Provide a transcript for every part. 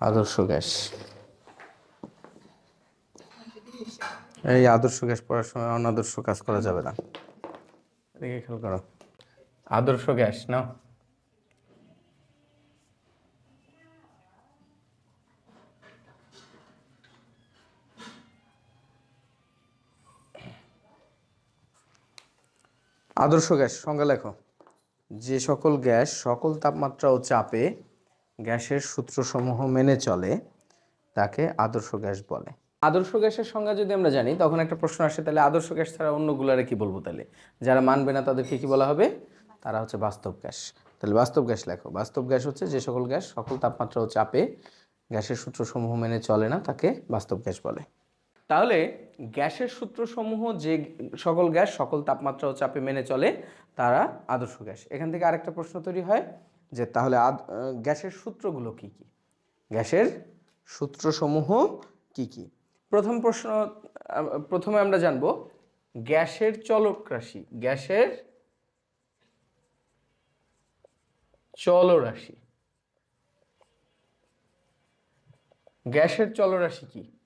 আদর্শ গ্যাস। এই আদর্শ গ্যাস পড়ার সময় অনাদর্শ কাজ করা যাবে না। এদিকে খেয়াল করো। আদর্শ গ্যাস নাও। আদর্শ গ্যাস সংজ্ঞা লেখো। যে সকল গ্যাস সকল তাপমাত্রা ও চাপে গ্যাসের সূত্রসমূহ মেনে চলে, তাকে আদর্শ গ্যাস বলে। আদর্শ গ্যাসের সংজ্ঞা যদি আমরা জানি, তখন একটা প্রশ্ন আসে, তাহলে আদর্শ গ্যাস ছাড়া অন্যগুলারে কি বলব তাহলে? যারা মানবে না, তাদেরকে কি বলা হবে? তারা হচ্ছে বাস্তব গ্যাস। তাহলে বাস্তব গ্যাস লেখো। বাস্তব গ্যাস হচ্ছে যে সকল গ্যাস, সকল তাপমাত্রা ও চাপে, গ্যাসের সূত্রসমূহ মেনে চলে না, তাকে বাস্তব গ্যাস বলে। তাহলে গ্যাসের সূত্রসমূহ যে সকল গ্যাস, সকল তাপমাত্রা ও চাপে মেনে চলে, তারা আদর্শ গ্যাস। এখান থেকে আরেকটা প্রশ্ন তৈরি হয় যে তাহলে আদ- গ্যাসের সূত্রগুলো কি কি? গ্যাসের সূত্রসমূহ কি কি? প্রথম প্রশ্ন প্রথমে আমরা জানব গ্যাসের চলক রাশি, গ্যাসের চলরাশি। গ্যাসের চলরাশি কি?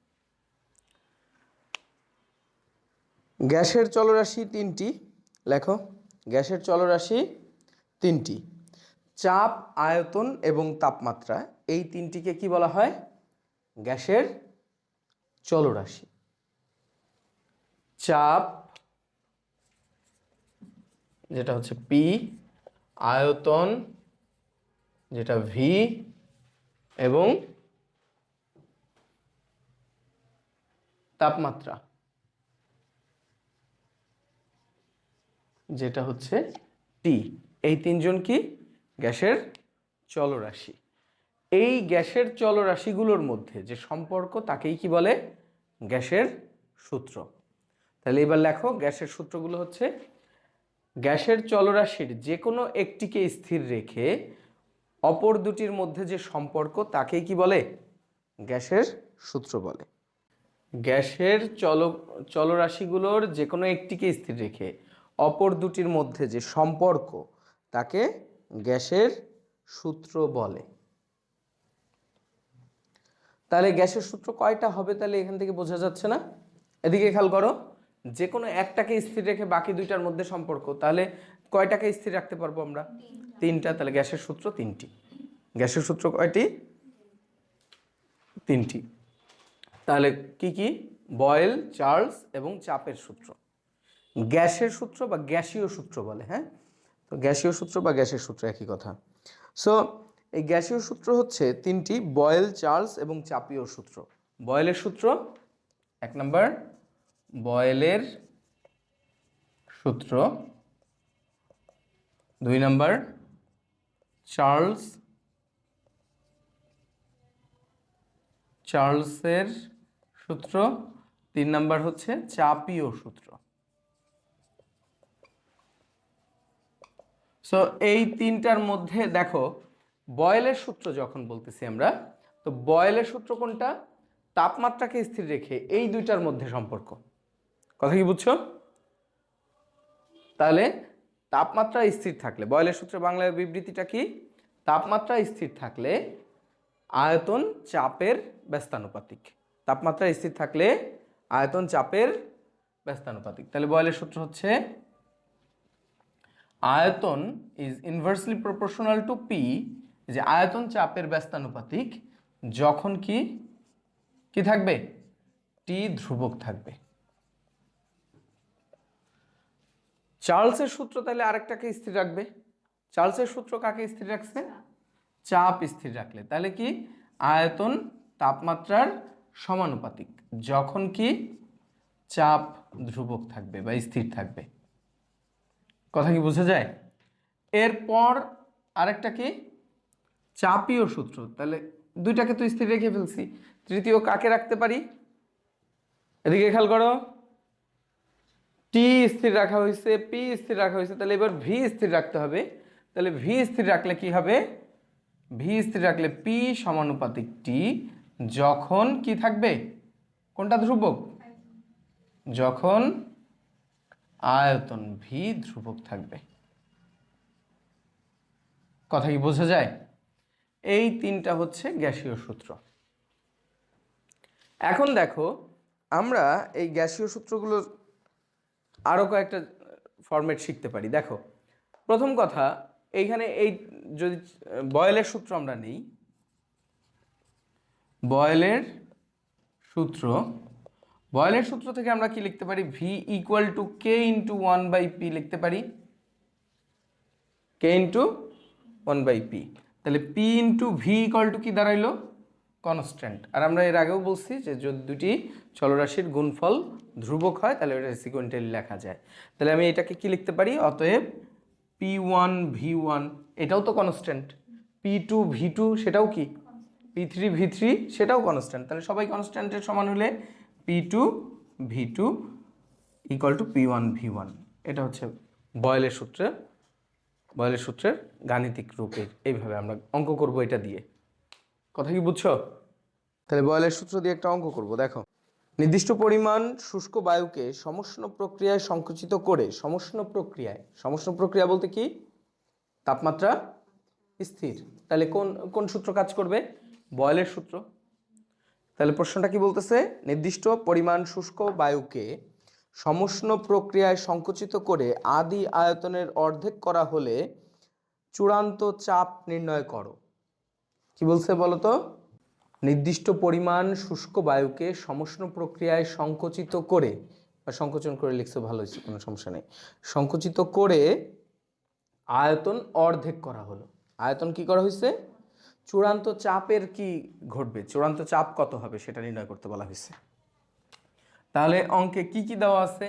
গ্যাসের চলরাশি তিনটি, লেখো। গ্যাসের চলরাশি তিনটি। চাপ, আয়তন এবং তাপমাত্রা, এই তিনটিকে কি বলা হয়? গ্যাসের চলরাশি। চাপ, যেটা হচ্ছে পি আয়তন, যেটা ভি এবং তাপমাত্রা, যেটা হচ্ছে টি এই তিনজন কি? গ্যাসের চলরাশি। এই গ্যাসের চলরাশিগুলোর মধ্যে যে সম্পর্ক তাকেই কি বলে? গ্যাসের সূত্র। তাহলে এবার লেখো, গ্যাসের সূত্রগুলো হচ্ছে, গ্যাসের চলরাশির যে কোনো একটিকে স্থির রেখে অপর দুটির মধ্যে যে সম্পর্ক তাকেই কি বলে? গ্যাসের সূত্র বলে। গ্যাসের চল, চলরাশিগুলোর যে কোনো একটিকে স্থির রেখে অপর দুটির মধ্যে যে সম্পর্ক তাকে গ্যাসের সূত্র বলে। তাহলে গ্যাসের সূত্র কয়টা হবে তাহলে এখান থেকে বোঝা যাচ্ছে না? এদিকে খেয়াল করো যে কোনো একটাকে স্থির রেখে বাকি দুইটার মধ্যে সম্পর্ক, তাহলে কয়টাকে স্থির রাখতে পারব আমরা? তিনটা, তাহলে গ্যাসের সূত্র তিনটি। গ্যাসের সূত্র কয়টি? তিনটি। তাহলে কি কি? বয়েল, চার্লস এবং চাপের সূত্র। গ্যাসের সূত্র বা গ্যাসীয় সূত্র বলে হ্যাঁ? তো গ্যাসীয় সূত্র বা গ্যাসের সূত্র একই কথা। সো এই গ্যাসীয় সূত্র হচ্ছে তিনটি বয়েল চার্লস এবং চাপীয় সূত্র। বয়েলের সূত্র, এক নম্বর, বয়েলের সূত্র, দুই নম্বর, চার্লস, চার্লসের সূত্র, তিন নম্বর হচ্ছে চাপীয় সূত্র। সো এই তিনটার মধ্যে দেখো বয়েলের সূত্র যখন বলতেছি আমরা, তো বয়েলের সূত্র কোনটা? তাপমাত্রাকে স্থির রেখে এই দুইটার মধ্যে সম্পর্ক। কথা কি বুঝছ? তাহলে তাপমাত্রা স্থির থাকলে বয়েলের সূত্রে বাংলার বিবৃতিটা কি? তাপমাত্রা স্থির থাকলে আয়তন চাপের ব্যস্তানুপাতিক। তাপমাত্রা স্থির থাকলে আয়তন চাপের ব্যস্তানুপাতিক। তাহলে বয়েলের সূত্র হচ্ছে আয়তন is inversely proportional to P যে আয়তন চাপের ব্যস্তানুপাতিক, যখন কি কি থাকবে? টি ধ্রুবক থাকবে। চার্লসের সূত্র তাহলে আরেকটাকে স্থির রাখবে। চার্লসের সূত্র কাকে স্থির রাখছে? চাপ স্থির রাখলে। তাহলে কি? আয়তন তাপমাত্রার সমানুপাতিক। যখন কি? চাপ ধ্রুবক থাকবে বা স্থির থাকবে। কথা কি বোঝা যায়? এরপর আরেকটা কি? চাপীয় সূত্র। তাহলে দুইটাকে তো স্থির রেখে ফেলছি। তৃতীয় কাকে রাখতে পারি? এদিকে খেয়াল করো। টি স্থির রাখা হয়েছে পি স্থির রাখা হয়েছে। তাহলে এবার ভি স্থির রাখতে হবে। তাহলে ভি স্থির রাখলে কি হবে? ভি স্থির রাখলে পি সমানুপাতিক টি যখন কি থাকবে? কোনটা ধ্রুবক? যখন আয়তন ভি ধ্রুবক থাকবে। কথা কি বোঝা যায়? এই তিনটা হচ্ছে গ্যাসীয় সূত্র। এখন দেখো, আমরা এই গ্যাসীয় সূত্রগুলোর আরও কয়েকটা ফরম্যাট শিখতে পারি। দেখো, প্রথম কথা, এইখানে এই যদি বয়েলের সূত্র আমরা নেই, বয়েলের সূত্র বয়েলের সূত্র থেকে আমরা কি লিখতে পারি? V equal to K into one by P লিখতে পারি। K into one by P তাহলে P into V equal to কি দাঁড়াইলো? কনস্ট্যান্ট আর আমরা এর আগেও বলছি যে যদি দুটি চলরাশির গুণফল ধ্রুবক হয়, তাহলে ওটা সিকোয়েন্টালি লেখা যায়। তাহলে আমি এটাকে কি লিখতে পারি? অতএব পি ওয়ান ভি ওয়ান এটাও তো constant P two V two সেটাও কি? পি থ্রি ভি থ্রি সেটাও কনস্ট্যান্ট তাহলে সবাই কনস্ট্যান্টের সমান হলে P two V two equal to P one V one এটা হচ্ছে বয়েলের সূত্রে, বয়েলের সূত্রের গাণিতিক রূপে এইভাবে আমরা অঙ্ক করব এটা দিয়ে। কথা কি বুঝছ? তাহলে বয়েলের সূত্র দিয়ে একটা অঙ্ক করব, দেখো। নির্দিষ্ট পরিমাণ শুষ্ক বায়ুকে সমষ্ণ প্রক্রিয়ায় সংকুচিত করে, সমষ্ণ প্রক্রিয়ায়, সমষ্ণ প্রক্রিয়া বলতে কি? তাপমাত্রা স্থির। তাহলে কোন কোন সূত্র কাজ করবে? বয়েলের সূত্র। তাহলে প্রশ্নটা কি বলতেছে? নির্দিষ্ট পরিমাণ শুষ্ক বায়ুকে সমষ্ণ প্রক্রিয়ায় সংকুচিত করে আদি আয়তনের অর্ধেক করা হলে চূড়ান্ত চাপ নির্ণয় করো। কি বলছে বলতো? নির্দিষ্ট পরিমাণ শুষ্ক বায়ুকে সমষ্ণ প্রক্রিয়ায় সংকুচিত করে, বা সংকোচন করে লিখছো, ভালো হয়েছে, কোনো সমস্যা নেই। সংকুচিত করে আয়তন অর্ধেক করা হলো। আয়তন কি করা হয়েছে? চূড়ান্ত চাপের কি ঘটবে? চূড়ান্ত চাপ কত হবে সেটা নির্ণয় করতে বলা হয়েছে। তাহলে অঙ্কে কি কি দেওয়া আছে?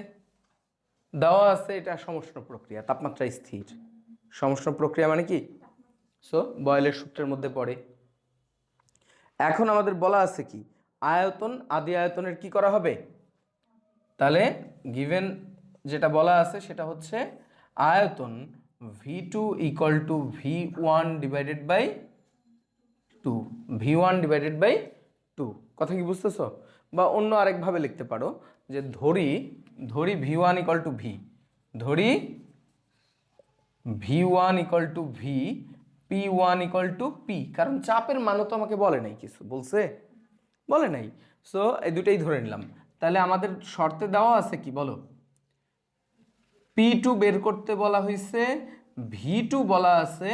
দেওয়া আছে এটা সমষ্ণ প্রক্রিয়া, তাপমাত্রা স্থির। সমষ্ণ প্রক্রিয়া মানে কি? সো বয়েলের সূত্রের মধ্যে পড়ে। এখন আমাদের বলা আছে কি, আয়তন আদি আয়তনের কি করা হবে? তাহলে গিভেন যেটা বলা আছে সেটা হচ্ছে আয়তন V two equal to V one divided by two, V one divided by two. কথা কি বুঝতেছো? বা অন্য আরেকভাবে লিখতে পারো যে ধরি ধরি V one equal to V ধরি V one equal to V P one equal to P কারণ চাপের মানও তো আমাকে বলে নাই কিছু, বলছে? বলে নাই। সো এই দুটাই ধরে নিলাম। তাহলে আমাদের শর্তে দেওয়া আছে কি, বলো? পি টু বের করতে বলা হয়েছে ভি টু বলা আছে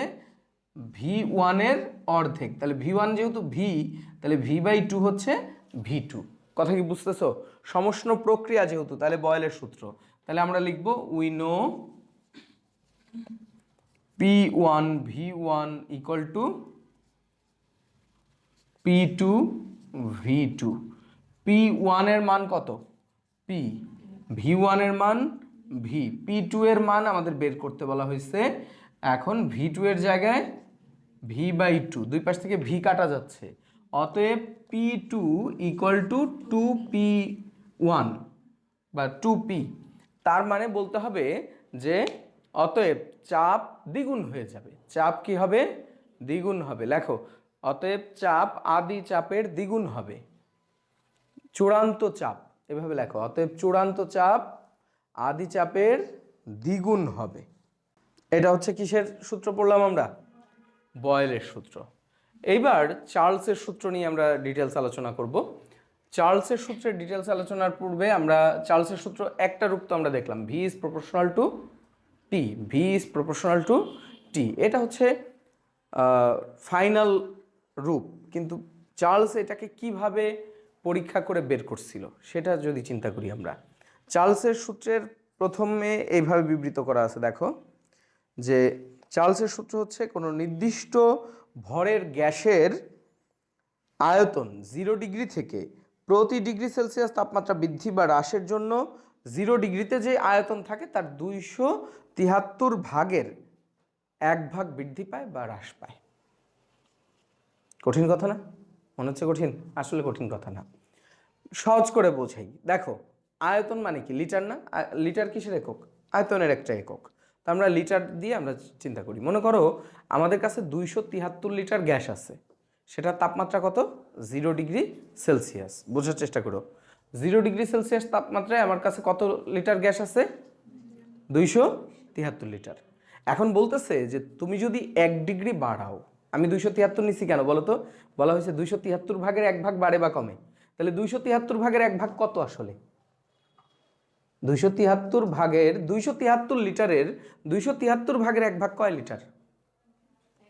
ভি ওয়ানের অর্ধেক। তাহলে ভি ওয়ান যেহেতু ভি তাহলে ভি বাই টু হচ্ছে ভি টু কথা কি বুঝতেছো? সমষ্ণ প্রক্রিয়া যেহেতু, তাহলে বয়েলের সূত্র। তাহলে আমরা লিখব we know P one V one equal to P two V two P ওয়ানের মান কত? পি ভি ওয়ানের মান ভি পি টু এর মান আমাদের বের করতে বলা হয়েছে এখন ভি টু এর জায়গায় ভি বাই টু দুই পাশ থেকে ভি কাটা যাচ্ছে। অতএব P two equal to two P one বা টু পি তার মানে বলতে হবে যে অতএব চাপ দ্বিগুণ হয়ে যাবে। চাপ কি হবে? দ্বিগুণ হবে। লেখো, অতএব চাপ আদি চাপের দ্বিগুণ হবে। চূড়ান্ত চাপ, এভাবে লেখো, অতএব চূড়ান্ত চাপ আদি চাপের দ্বিগুণ হবে। এটা হচ্ছে কিসের সূত্র পড়লাম আমরা? বয়েলের সূত্র। এইবার চার্লসের সূত্র নিয়ে আমরা ডিটেলস আলোচনা করব। চার্লসের সূত্রের ডিটেলস আলোচনার পূর্বে আমরা চার্লসের সূত্র একটা রূপ তো আমরা দেখলাম। V is proportional to T V is proportional to T এটা হচ্ছে ফাইনাল রূপ। কিন্তু চার্লস এটাকে কীভাবে পরীক্ষা করে বের করছিল, সেটা যদি চিন্তা করি আমরা। চার্লসের সূত্রের প্রথমে এইভাবে বিবৃত করা আছে, দেখো। যে চার্লসের সূত্র হচ্ছে কোনো নির্দিষ্ট ভরের গ্যাসের আয়তন জিরো ডিগ্রি থেকে প্রতি ডিগ্রি সেলসিয়াস তাপমাত্রা বৃদ্ধি বা হ্রাসের জন্য জিরো ডিগ্রিতে যে আয়তন থাকে তার দুইশো তিহাত্তর ভাগের এক ভাগ বৃদ্ধি পায় বা হ্রাস পায়। কঠিন কথা না? মনে হচ্ছে কঠিন? আসলে কঠিন কথা না। সহজ করে বোঝাই। দেখো, আয়তন মানে কি? লিটার না? লিটার কিসের একক? আয়তনের একটা একক। তো আমরা লিটার দিয়ে আমরা চিন্তা করি। মনে করো আমাদের কাছে দুইশো তিয়াত্তর লিটার গ্যাস আছে। সেটার তাপমাত্রা কত? Zero degree Celsius. বোঝার চেষ্টা করো। জিরো ডিগ্রি সেলসিয়াস তাপমাত্রায় আমার কাছে কত লিটার গ্যাস আছে? দুইশো তিয়াত্তর লিটার। এখন বলতেছে যে তুমি যদি এক ডিগ্রি বাড়াও, আমি দুইশো তিয়াত্তর নিচ্ছি কেন বলো তো? বলা হয়েছে দুইশো তিয়াত্তর ভাগের এক ভাগ বাড়ে বা কমে। তাহলে দুইশো তিয়াত্তর ভাগের এক ভাগ কত আসলে? দুইশো তিয়াত্তর ভাগের দুইশো তিয়াত্তর লিটারের দুইশো তিয়াত্তর ভাগের এক ভাগ কয় লিটার?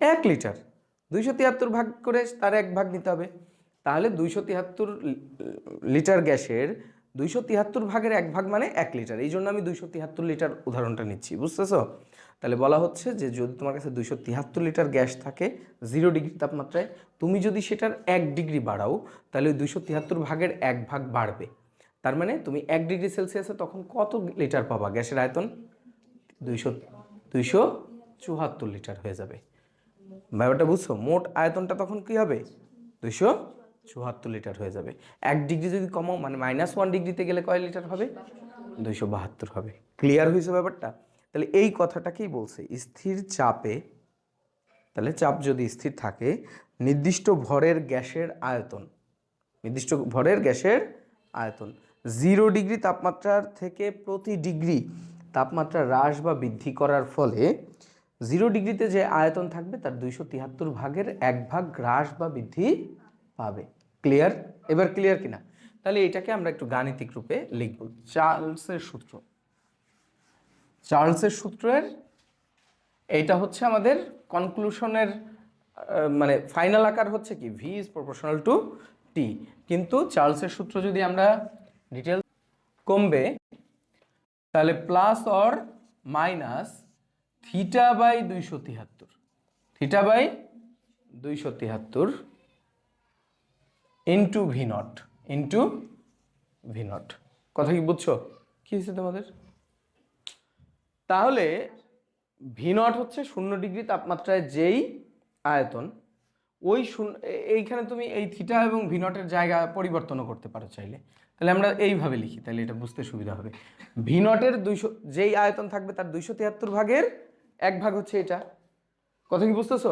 এক লিটার। দুইশো তিয়াত্তর ভাগ করে তার এক ভাগ নিতে হবে। তাহলে দুইশো তিয়াত্তর লিটার গ্যাসের দুইশো তিয়াত্তর ভাগের এক ভাগ মানে এক লিটার। এই জন্য আমি দুইশো তিয়াত্তর লিটার উদাহরণটা নিচ্ছি, বুঝতেছো? তাহলে বলা হচ্ছে যে যদি তোমার কাছে দুইশো তিয়াত্তর লিটার গ্যাস থাকে জিরো ডিগ্রি তাপমাত্রায়, তুমি যদি সেটার এক ডিগ্রি বাড়াও, তাহলে দুইশো তিয়াত্তর ভাগের এক ভাগ বাড়বে। তার মানে তুমি এক ডিগ্রি সেলসিয়াসে তখন কত লিটার পাবা? গ্যাসের আয়তন দুইশো দুইশো চুয়াত্তর লিটার হয়ে যাবে। ব্যাপারটা বুঝছ? মোট আয়তনটা তখন কি হবে? দুইশো চুয়াত্তর লিটার হয়ে যাবে। এক ডিগ্রি যদি কমাও মানে মাইনাস ওয়ান ডিগ্রিতে গেলে কয় লিটার হবে? দুইশো বাহাত্তর হবে। ক্লিয়ার হয়েছে ব্যাপারটা? তাহলে এই কথাটাকেই বলছে, স্থির চাপে, তাহলে চাপ যদি স্থির থাকে, নির্দিষ্ট ভরের গ্যাসের আয়তন, নির্দিষ্ট ভরের গ্যাসের আয়তন জিরো ডিগ্রি তাপমাত্রার থেকে প্রতি ডিগ্রি তাপমাত্রা হ্রাস বা বৃদ্ধি করার ফলে জিরো ডিগ্রিতে যে আয়তন থাকবে তার দুইশো তিয়াত্তর ভাগের এক ভাগ হ্রাস বা বৃদ্ধি পাবে। ক্লিয়ার এবার ক্লিয়ার কিনা? তাহলে এটাকে আমরা একটু গাণিতিক রূপে লিখব। চার্লসের সূত্র। চার্লসের সূত্রের এইটা হচ্ছে আমাদের কনক্লুশনের মানে ফাইনাল আকার হচ্ছে কি? V is proportional to T কিন্তু চার্লসের সূত্র যদি আমরা ডিটেল কমবে। তাহলে plus or minus theta by দুইশো তিয়াত্তর থিটা বাই দুইশো তিয়াত্তর into V naught into V naught কথা কি বুঝছ? কি হয়েছে তোমাদের? তাহলে ভি নট হচ্ছে শূন্য ডিগ্রি তাপমাত্রায় যেই আয়তন। ওই শূন্য এইখানে তুমি এই থিটা এবং ভিনটের জায়গা পরিবর্তনও করতে পারো চাইলে। তাহলে আমরা এইভাবে লিখি, তাহলে এটা বুঝতে সুবিধা হবে। ভিনটের দুইশো যেই আয়তন থাকবে তার দুইশো তিয়াত্তর ভাগের এক ভাগ হচ্ছে এটা। কথা কি বুঝতেছো?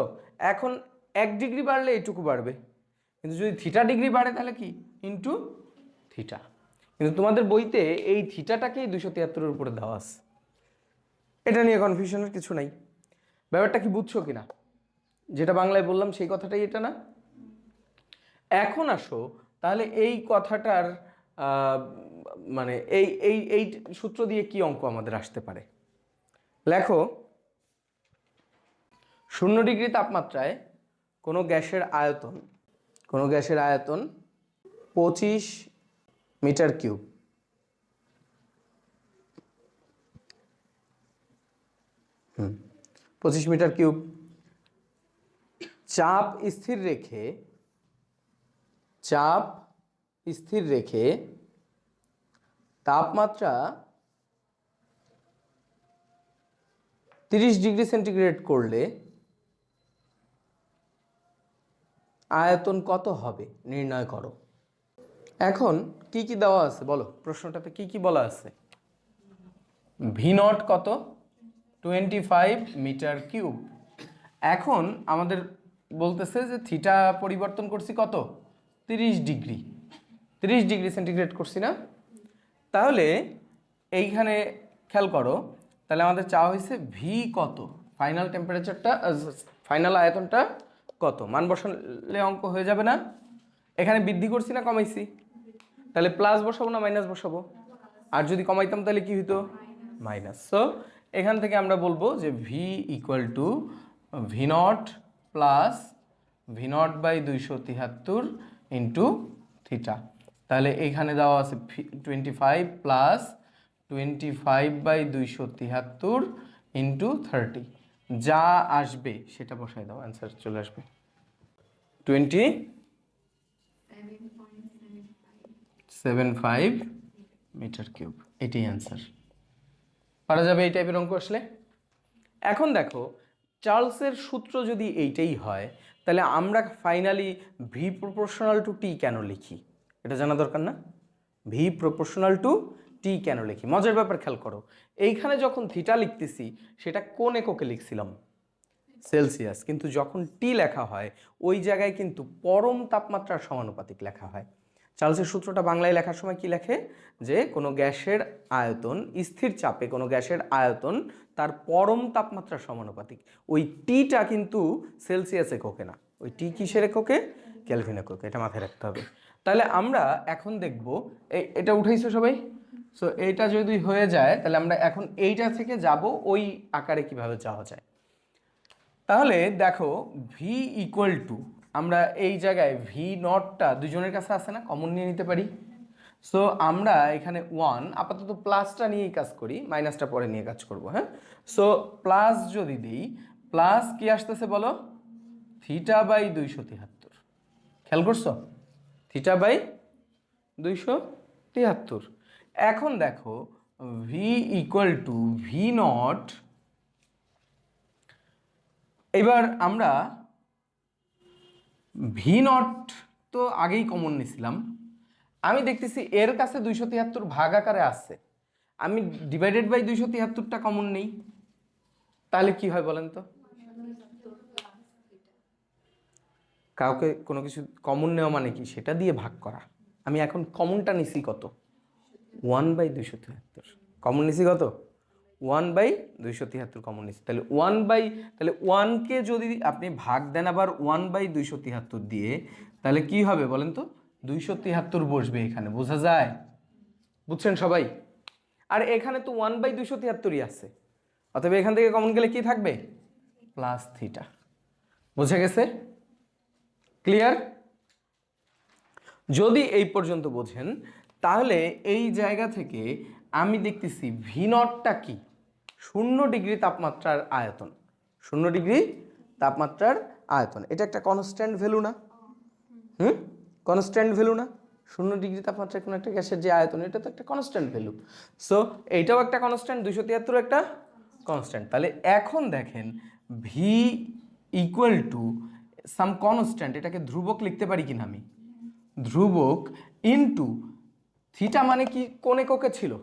এখন এক ডিগ্রি বাড়লে এইটুকু বাড়বে। কিন্তু যদি থিটা ডিগ্রি বাড়ে তাহলে কি? ইন্টু থিটা কিন্তু তোমাদের বইতে এই থিটাটাকেই দুশো তিয়াত্তরের উপরে দেওয়া আছে। এটা নিয়ে কনফিউশনের কিছু নাই। ব্যাপারটা কি বুঝছ কিনা? যেটা বাংলায় বললাম সেই কথাটাই এটা না? এখন আসো, তাহলে এই কথাটার মানে এই এই এই সূত্র দিয়ে কি অঙ্ক আমাদের আসতে পারে? লেখো, শূন্য ডিগ্রি তাপমাত্রায় কোনো গ্যাসের আয়তন, কোনো গ্যাসের আয়তন পঁচিশ মিটার কিউব। হুম, পঁচিশ মিটার কিউব। চাপ স্থির রেখে, চাপ স্থির রেখে তাপমাত্রা তিরিশ ডিগ্রি সেন্টিগ্রেড করলে আয়তন কত হবে? নির্ণয় করো। এখন কি কি দেওয়া আছে বলো? প্রশ্নটাতে কি কি বলা আছে? ভি নট কত? টোয়েন্টি ফাইভ মিটার কিউব এখন আমাদের বলতেছে যে থিটা পরিবর্তন করছি কত? তিরিশ ডিগ্রি। তিরিশ ডিগ্রি সেন্টিগ্রেড করছি না? তাহলে এইখানে খেয়াল করো, তাহলে আমাদের চাওয়া হয়েছে ভি কত? ফাইনাল টেম্পারেচারটা ফাইনাল আয়তনটা কত? মান বসালে অঙ্ক হয়ে যাবে না? এখানে বৃদ্ধি করছি না কমাইছি? তাহলে প্লাস বসাবো না মাইনাস বসাবো? আর যদি কমাইতাম তাহলে কি হইতো? মাইনাস সো এখান থেকে আমরা বলব যে V equal to V naught plus V naught by দুইশো তিহাত্তর ইন্টু থিটা তাহলে এইখানে দেওয়া আছে twenty five plus twenty five by দুইশো তিহাত্তর ইন্টু থার্টি যা আসবে, সেটা বসাই দাও অ্যান্সার চলে আসবে। Twenty seven five metre cube এটাই অ্যান্সার পারা যাবে এই টাইপের অঙ্ক আসলে? এখন দেখো চার্লসের সূত্র যদি এইটাই হয়, তাহলে আমরা finally V proportional to T কেন লিখি? এটা জানা দরকার না? ভি প্রপোর্শনাল টু টি কেন লিখি? মজার ব্যাপার, খেয়াল করো। এইখানে যখন থিটা লিখতেছি, সেটা কোন এককে লিখছিলাম? সেলসিয়াস কিন্তু যখন টি লেখা হয়, ওই জায়গায় কিন্তু পরম তাপমাত্রার সমানুপাতিক লেখা হয়। চার্লসের সূত্রটা বাংলায় লেখার সময় কি লেখে? যে কোনো গ্যাসের আয়তন, স্থির চাপে কোনো গ্যাসের আয়তন তার পরম তাপমাত্রার সমানুপাতিক। ওই টিটা কিন্তু সেলসিয়াস এককে না। ওই টি কিসের এককে? ক্যালভিন এককে। এটা মাথায় রাখতে হবে। তাহলে আমরা এখন দেখব এটা উঠাইছো সবাই? সো এইটা যদি হয়ে যায়, তাহলে আমরা এখন এইটা থেকে যাব ওই আকারে কীভাবে যাওয়া যায়। তাহলে দেখো ভি ইকুয়াল টু আমরা এই জায়গায় ভি নটটা দুজনের কাছে আছে না? কমন নিয়ে নিতে পারি। সো আমরা এখানে ওয়ান আপাতত প্লাসটা নিয়েই কাজ করি মাইনাসটা পরে নিয়ে কাজ করব হ্যাঁ? সো প্লাস যদি দিই প্লাস কি আসতেছে বলো? থিটা বাই দুইশো তিয়াত্তর খেয়াল করছ? থিটা বাই দুইশো তিয়াত্তর এখন দেখো V equal to V nought এবার আমরা ভি নট তো আগেই কমন নিছিলাম। আমি দেখতেছি এর কাছে দুইশো তিয়াত্তর ভাগ আকারে আছে। আমি ডিভাইডেড বাই দুইশো তিয়াত্তরটা কমন নেই। তাহলে কি হয় বলেন তো? কাউকে কোনো কিছু কমন নেওয়া মানে কি? সেটা দিয়ে ভাগ করা। আমি এখন কমনটা নিছি কত? ওয়ান বাই দুইশো তিয়াত্তর। কমন নিছি কত? ওয়ান বাই দুইশো তিয়াত্তর কমন নিছি তাহলে ওয়ান বাই তাহলে ওয়ানকে যদি আপনি ভাগ দেন আবার ওয়ান বাই দুইশো তিয়াত্তর দিয়ে, তাহলে কি হবে বলেন তো? দুইশো তিয়াত্তর বসবে এখানে, বোঝা যায়? বুঝছেন সবাই? আর এখানে তো ওয়ান বাই দুইশো তিয়াত্তরই আছে। অতএব এখান থেকে কমন গেলে কি থাকবে? প্লাস থিটা বোঝা গেছে? ক্লিয়ার যদি এই পর্যন্ত বোঝেন, তাহলে এই জায়গা থেকে আমি দেখতেছি ভি নটটা কি? শূন্য ডিগ্রি তাপমাত্রার আয়তন। শূন্য ডিগ্রি তাপমাত্রার আয়তন। এটা একটা কনস্ট্যান্ট ভ্যালু না? হুম? কনস্ট্যান্ট ভ্যালু না? শূন্য ডিগ্রি তাপমাত্রায় কোনো একটা গ্যাসের যে আয়তন, এটা তো একটা কনস্ট্যান্ট ভ্যালু সো এইটাও একটা কনস্ট্যান্ট দুশো তিয়াত্তর একটা কনস্ট্যান্ট তাহলে এখন দেখেন V equal to some constant এটাকে ধ্রুবক লিখতে পারি কিনা আমি? ধ্রুবক ইনটু থিটা মানে কি কোন এককে ছিল?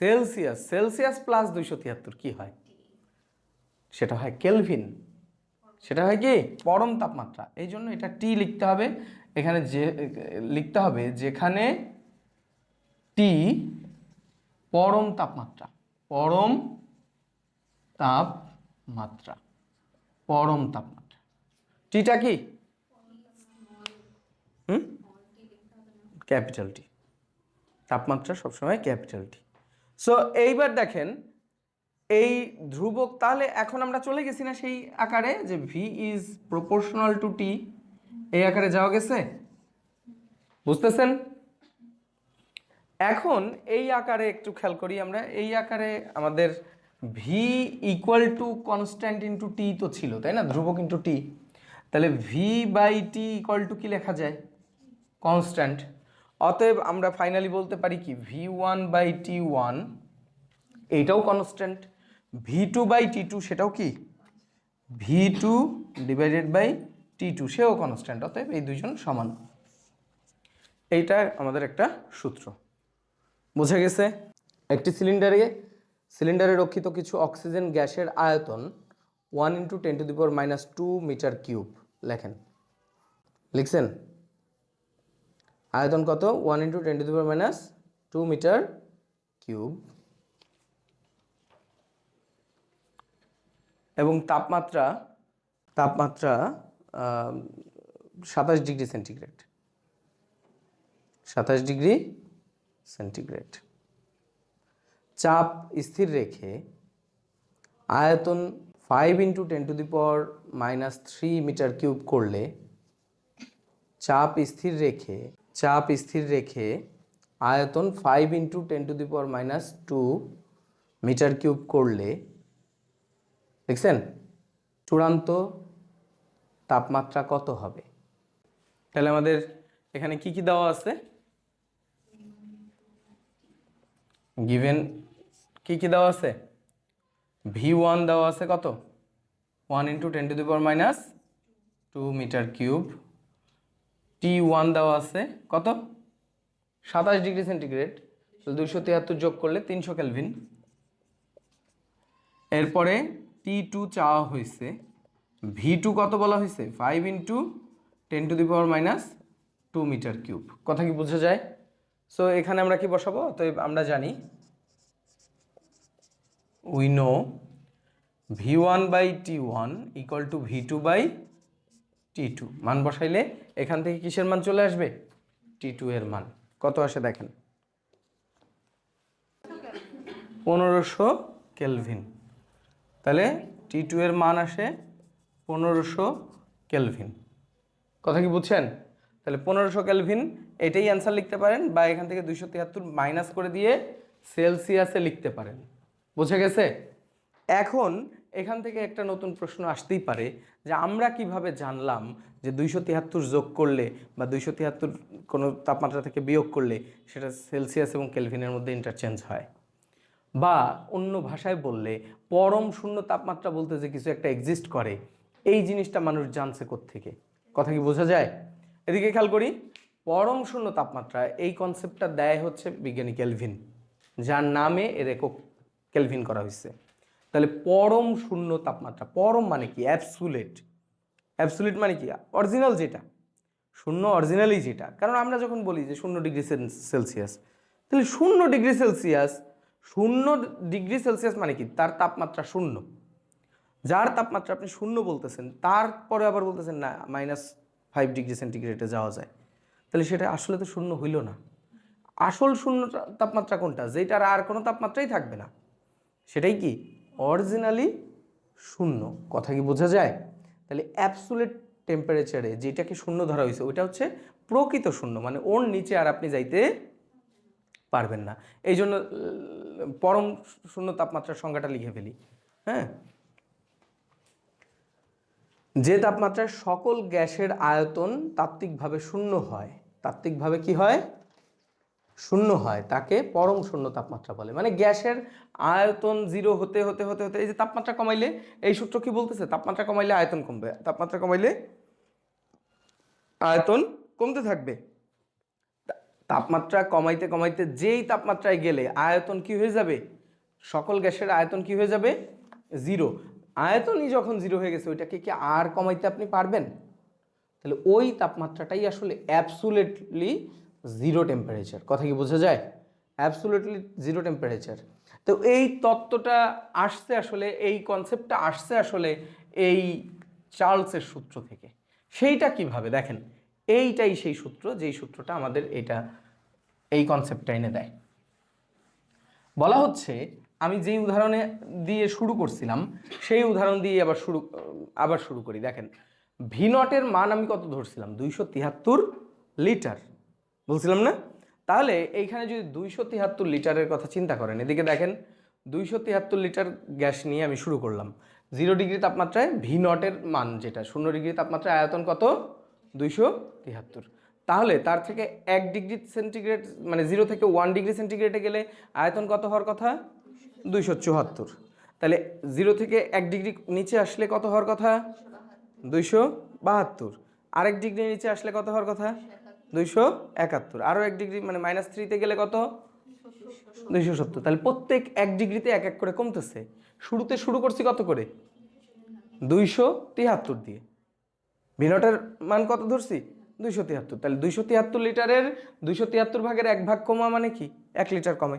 সেলসিয়াস সেলসিয়াস প্লাস দুইশো তিয়াত্তর, কি হয়? সেটা হয় কেলভিন। সেটা হয় কি? পরম তাপমাত্রা। এই জন্য এটা টি লিখতে হবে। এখানে যে, লিখতে হবে যেখানে টি পরম তাপমাত্রা। পরম তাপমাত্রা। পরম তাপমাত্রা। টিটা কি? ক্যাপিটাল টি তাপমাত্রা সবসময় ক্যাপিটাল টি সো এইবার দেখেন, এই ধ্রুবক তাহলে এখন আমরা চলে গেছি না সেই আকারে যে V is proportional to T এই আকারে যাওয়া গেছে? বুঝতেছেন? এখন এই আকারে একটু খেয়াল করি আমরা, এই আকারে আমাদের V equal to constant into T তো ছিল, তাই না? ধ্রুবক ইন্টু টি তাহলে V by T equal to কি লেখা যায়? কনস্ট্যান্ট অতএব আমরা ফাইনালি বলতে পারি কি? V one by T one এইটাও constant V two by T two সেটাও কি? V two divided by T two সেও কনস্ট্যান্ট অতএব এই দুজন সমান। এইটা আমাদের একটা সূত্র। বুঝে গেছে? একটি সিলিন্ডারে সিলিন্ডারে রক্ষিত কিছু অক্সিজেন গ্যাসের আয়তন one into ten to the power minus two metre cube লেখেন। লিখছেন? আয়তন কত? One into ten to power minus two metre cube এবং তাপমাত্রা তাপমাত্রা সাতাশ ডিগ্রি সেন্টিগ্রেড সাতাশ ডিগ্রি সেন্টিগ্রেড চাপ স্থির রেখে আয়তন five into ten to the power minus three metre cube করলে চাপ স্থির রেখে চাপ স্থির রেখে আয়তন five into ten to the power minus two metre cube করলে, দেখছেন? চূড়ান্ত তাপমাত্রা কত হবে? তাহলে আমাদের এখানে কি কি দেওয়া আছে? গিভেন কি কি দেওয়া আছে? ভি ওয়ান দেওয়া আছে কত? One into ten to the power minus two metre cube T one দেওয়া আছে, কত? সাতাশ ডিগ্রি সেন্টিগ্রেড দুশো তিয়াত্তর যোগ করলে তিনশো কেলভিন। এরপরে টি টু চাওয়া হয়েছে ভি টু কত বলা হয়েছে? Five into ten to the power minus two metre cube কথা কি বোঝা যায়? সো এখানে আমরা কি বসাবো? তো আমরা জানি we know V one by T one equal to V two by T two মান বসাইলে এখান থেকে কিসের মান চলে আসবে? টি টু এর মান। কত আসে দেখেন? পনেরোশো কেলভিন। তাহলে টি টু এর মান আসে পনেরোশো কেলভিন। কথা কি বুঝছেন? তাহলে পনেরোশো কেলভিন, এটাই অ্যান্সার লিখতে পারেন বা এখান থেকে দুইশো তিয়াত্তর মাইনাস করে দিয়ে সেলসিয়াসে লিখতে পারেন। বুঝে গেছে? এখন এখান থেকে একটা নতুন প্রশ্ন আসতেই পারে যে আমরা কীভাবে জানলাম যে দুইশো তিয়াত্তর যোগ করলে বা দুইশো তিয়াত্তর কোনো তাপমাত্রা থেকে বিয়োগ করলে সেটা সেলসিয়াস এবং কেলভিনের মধ্যে ইন্টারচেঞ্জ হয়? বা অন্য ভাষায় বললে পরম শূন্য তাপমাত্রা বলতে যে কিছু একটা এক্সিস্ট করে, এই জিনিসটা মানুষ জানছে থেকে কথা কি বোঝা যায়? এদিকে খেয়াল করি, পরম শূন্য তাপমাত্রা এই কনসেপ্টটা দেয় হচ্ছে বিজ্ঞানী কেলভিন, যার নামে এর একক কেলভিন করা হয়েছে। তাহলে পরম শূন্য তাপমাত্রা, পরম মানে কি? অ্যাবসুলেট অ্যাবসুলেট মানে কি? অরিজিনাল যেটা। শূন্য অরিজিনালি যেটা। কারণ আমরা যখন বলি যে শূন্য ডিগ্রি সেলসিয়াস, তাহলে শূন্য ডিগ্রি সেলসিয়াস, শূন্য ডিগ্রি সেলসিয়াস মানে কি? তার তাপমাত্রা শূন্য। যার তাপমাত্রা আপনি শূন্য বলতেছেন, তারপরে আবার বলতেছেন, না মাইনাস ফাইভ ডিগ্রি সেন্টিগ্রেডে যাওয়া যায়। তাহলে সেটা আসলে তো শূন্য হইল না। আসল শূন্য তাপমাত্রা কোনটা? যেটার আর কোনো তাপমাত্রাই থাকবে না। সেটাই কি? অরিজিনালি শূন্য। কথা কি বোঝা যায়? তাহলে অ্যাবসুলেট টেম্পারেচারে যেটাকে শূন্য ধরা হয়েছে, ওইটা হচ্ছে প্রকৃত শূন্য মানে ওর নিচে আর আপনি যাইতে পারবেন না। এই জন্য পরম শূন্য তাপমাত্রার সংজ্ঞাটা লিখে ফেলি। হ্যাঁ? যে তাপমাত্রায় সকল গ্যাসের আয়তন তাত্ত্বিকভাবে শূন্য হয়, তাত্ত্বিকভাবে কি হয়? শূন্য হয়, তাকে পরম শূন্য তাপমাত্রা বলে। মানে গ্যাসের আয়তন জিরো হতে হতে হতে হতে, এই যে তাপমাত্রা কমাইলে, এই সূত্র কি বলতেছে? তাপমাত্রা কমাইলে আয়তন কমবে। তাপমাত্রা কমাইলে আয়তন কমতে থাকবে। তাপমাত্রা কমাইতে কমাইতে যেই তাপমাত্রায় গেলে আয়তন কি হয়ে যাবে? সকল গ্যাসের আয়তন কি হয়ে যাবে? জিরো আয়তনই যখন জিরো হয়ে গেছে, ওইটাকে কি আর কমাইতে আপনি পারবেন? তাহলে ওই তাপমাত্রাটাই আসলে অ্যাবসুলেটলি জিরো টেম্পারেচার কথা কি বোঝা যায়? অ্যাবসুলেটলি জিরো টেম্পারেচার তো এই তত্ত্বটা আসছে আসলে, এই কনসেপ্টটা আসছে আসলে এই চার্লসের সূত্র থেকে। সেইটা কীভাবে? দেখেন, এইটাই সেই সূত্র, যেই সূত্রটা আমাদের এটা এই কনসেপ্টটা এনে দেয়। বলা হচ্ছে, আমি যেই উদাহরণে দিয়ে শুরু করছিলাম, সেই উদাহরণ দিয়ে আবার শুরু আবার শুরু করি। দেখেন ভি নটের মান আমি কত ধরছিলাম? দুইশো তিয়াত্তর লিটার। বলছিলাম না? তাহলে এইখানে যদি দুইশো তিয়াত্তর লিটারের কথা চিন্তা করেন, এদিকে দেখেন দুইশো তিয়াত্তর লিটার গ্যাস নিয়ে আমি শুরু করলাম। জিরো ডিগ্রি তাপমাত্রায় ভি নটের মান যেটা, শূন্য ডিগ্রি তাপমাত্রায় আয়তন কত? দুইশো তিয়াত্তর তাহলে তার থেকে এক ডিগ্রি সেন্টিগ্রেড মানে জিরো থেকে ওয়ান ডিগ্রি সেন্টিগ্রেডে গেলে আয়তন কত হওয়ার কথা? দুইশো চুয়াত্তর। তাহলে জিরো থেকে এক ডিগ্রি নিচে আসলে কত হওয়ার কথা? দুইশো বাহাত্তর। আরেক ডিগ্রি নিচে আসলে কত হওয়ার কথা? দুইশো একাত্তর। আরও এক ডিগ্রি মানে মাইনাস থ্রিতে গেলে কত? দুইশো সত্তর। তাহলে প্রত্যেক এক ডিগ্রিতে এক এক করে কমতেছে। শুরুতে শুরু করছি কত করে? দুইশো তিয়াত্তর দিয়ে। ভিনটের মান কত ধরছি? দুইশো তিয়াত্তর তাহলে দুইশো তিয়াত্তর লিটারের দুইশো তিয়াত্তর ভাগের এক ভাগ কমা মানে কি? এক লিটার কমে।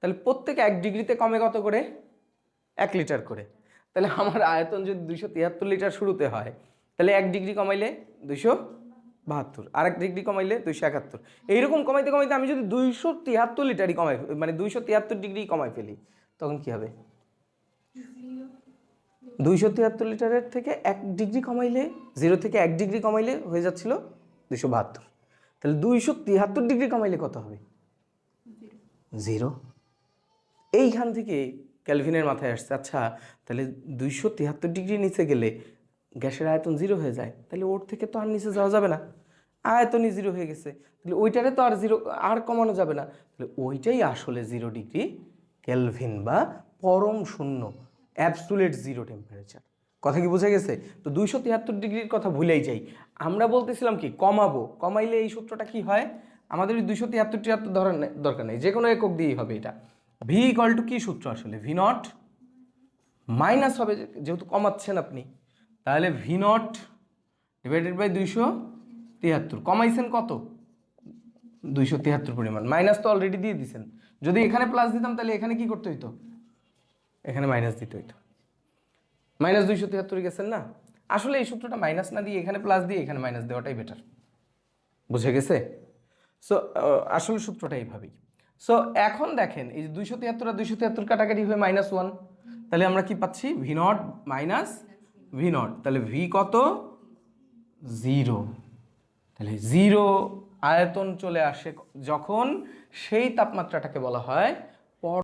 তাহলে প্রত্যেক এক ডিগ্রিতে কমে কত করে? এক লিটার করে। তাহলে আমার আয়তন যদি দুইশো তিয়াত্তর লিটার শুরুতে হয়, তাহলে এক ডিগ্রি কমাইলে দুইশো বাহাত্তর। আর এক ডিগ্রি কমাইলে দুইশো একাত্তর। এইরকম কমাইতে কমাইতে আমি যদি দুইশো তিয়াত্তর লিটারই কমাই মানে দুইশো তিয়াত্তর ডিগ্রি কমাই ফেলি, তখন কি হবে? দুইশো তিয়াত্তর লিটারের থেকে এক ডিগ্রি কমাইলে, জিরো থেকে এক ডিগ্রি কমাইলে হয়ে যাচ্ছিল দুইশো বাহাত্তর। তাহলে দুইশো তিয়াত্তর ডিগ্রি কমাইলে কত হবে? জিরো। এইখান থেকে ক্যালভিনের মাথায় আসছে আচ্ছা তাহলে দুইশো তিয়াত্তর ডিগ্রি নিচে গেলে গ্যাসের আয়তন জিরো হয়ে যায়, তাহলে ওর থেকে তো আর নিচে যাওয়া যাবে না। আয়তনই জিরো হয়ে গেছে। তাহলে ওইটারে তো আর জিরো আর কমানো যাবে না। তাহলে ওইটাই আসলে জিরো ডিগ্রি ক্যালভিন বা পরম শূন্য অ্যাবসুলেট জিরো টেম্পারেচার কথা কি বোঝা গেছে? তো দুইশো তিয়াত্তর ডিগ্রির কথা ভুলেই যাই। আমরা বলতেছিলাম কি, কমাবো। কমাইলে এই সূত্রটা কি হয়? আমাদের ওই দুইশো তিয়াত্তর তিয়াত্তর ধরার দরকার নেই। যে কোনো একক দিয়েই হবে এটা। ভি ইকুয়াল টু কী সূত্র আসলে? ভি নট মাইনাস হবে, যেহেতু কমাচ্ছেন আপনি। তাহলে ভি নট ডিভাইডেড বাই দুইশো তিয়াত্তর। কমাইছেন কত? দুইশো তিয়াত্তর পরিমাণ। মাইনাস তো অলরেডি দিয়ে দিছেন। যদি এখানে প্লাস দিতাম তাহলে এখানে কি করতে হইতো? এখানে মাইনাস দিতে হইতো। মাইনাস দুইশো তিয়াত্তর গেছেন না? আসলে এই সূত্রটা মাইনাস না দিয়ে এখানে প্লাস দিয়ে এখানে মাইনাস দেওয়াটাই বেটার বুঝে গেছে? সো আসল সূত্রটা এইভাবেই। সো এখন দেখেন, এই যে দুইশো তিয়াত্তর আর দুইশো তিয়াত্তর কাটাকাটি হয়ে মাইনাস ওয়ান তাহলে আমরা কি পাচ্ছি? V nought minus V nought তাহলে ভি কত? জিরো তাহলে জিরো আয়তন চলে আসে যখন সেই তাপমাত্রাটাকে বলা হয়